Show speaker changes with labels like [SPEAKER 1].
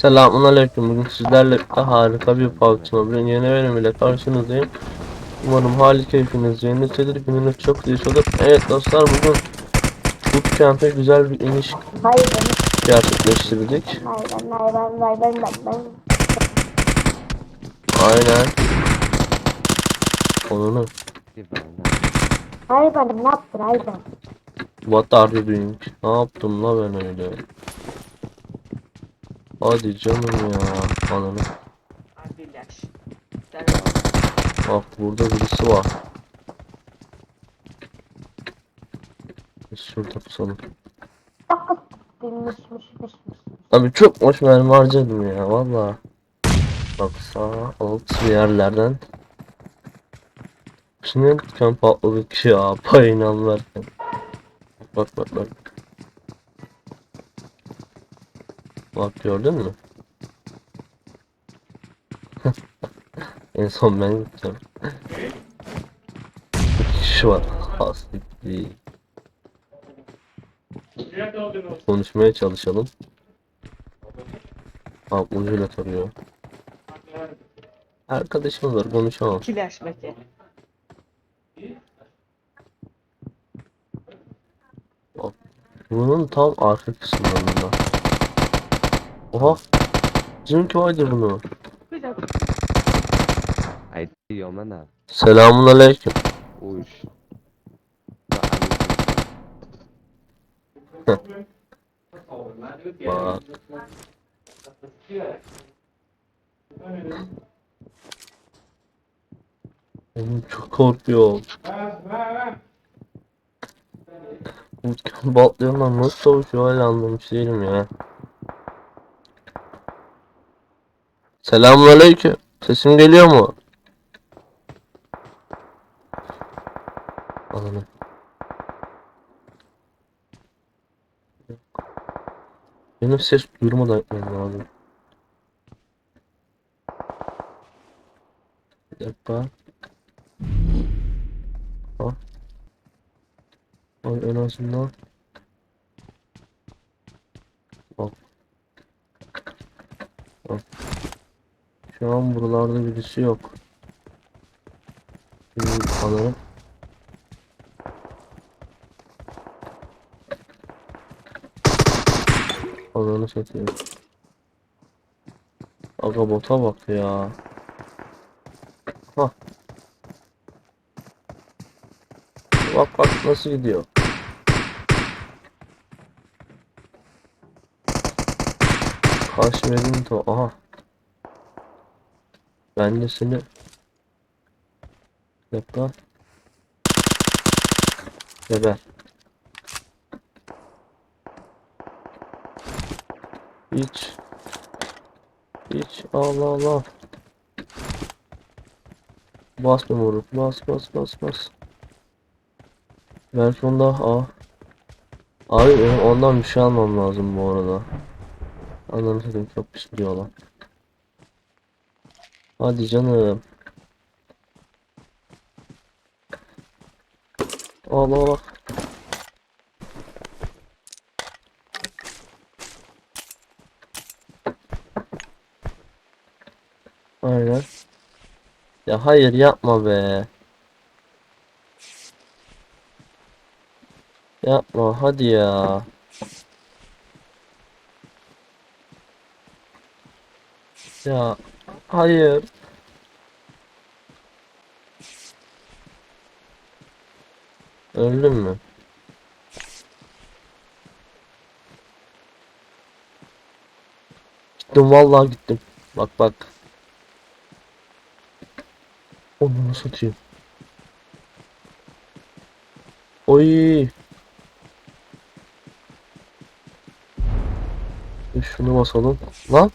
[SPEAKER 1] Selamun Aleyküm. Bugün sizlerle harika bir PUBG Mobile yeni bölüm ile karşınızdayım. Umarım hali keyfiniz yerindedir. Gününüz çok iyi olur. Evet dostlar bugün Bootcamp'e güzel bir iniş
[SPEAKER 2] Hayır
[SPEAKER 1] gerçekleştirdik.
[SPEAKER 2] hayır.
[SPEAKER 1] Aynen. Onunu.
[SPEAKER 2] Hayır ben, ne yaptın hayır ben.
[SPEAKER 1] What are you doing? Ne yaptım la ben öyle? Hadi canım ya. Ananı. Bak burada birisi var. Biz şurada pusalım. Abi çok boş mermi harcadım ya valla. Bak sağ alt yerlerden. Şimdi kan patladık ya payından verken. Bak bak bak. Bak gördün mü? en son ben gittim. Bir kişi var. Hastik değil. Konuşmaya çalışalım. Abi ucuyla tarıyor. Arkadaşımız var konuşamam.
[SPEAKER 3] Kiler Mete.
[SPEAKER 1] Bunun tam arka kısımlarında. Oha. Bizimki oydu bunu.
[SPEAKER 3] Bir dakika.
[SPEAKER 4] Ay diyorum lan abi.
[SPEAKER 1] Selamun aleyküm.
[SPEAKER 4] Uş.
[SPEAKER 1] Bak. Oğlum çok korkuyorum. Bootcamp atlıyorlar nasıl savaşıyor hala anlamış değilim ya. Selamun aleyküm. Sesim geliyor mu? Anladım. Benim ses duyurmadan yapmam lazım. Bir dakika. Ha. Ay en azından. Bak. Bak. Şu an buralarda birisi yok. Şimdi sanırım. Ananı satayım. Aga bota bak ya. Hah. Bak bak nasıl gidiyor. Kaşmerin to aha. Ben de seni dakika. Geber. Hiç. Hiç. Allah Allah. Bas memuru. Bas bas bas bas. Belki onda a. Abi ondan bir şey almam lazım bu arada. Anladım çok pis diyorlar. Hadi canım. Allah Allah. Aynen. Ya hayır yapma be. Yapma hadi ya. Ya hayır. Öldün mü? Gittim vallahi gittim. Bak bak. Onu satayım. Oy. Şunu basalım. Lan.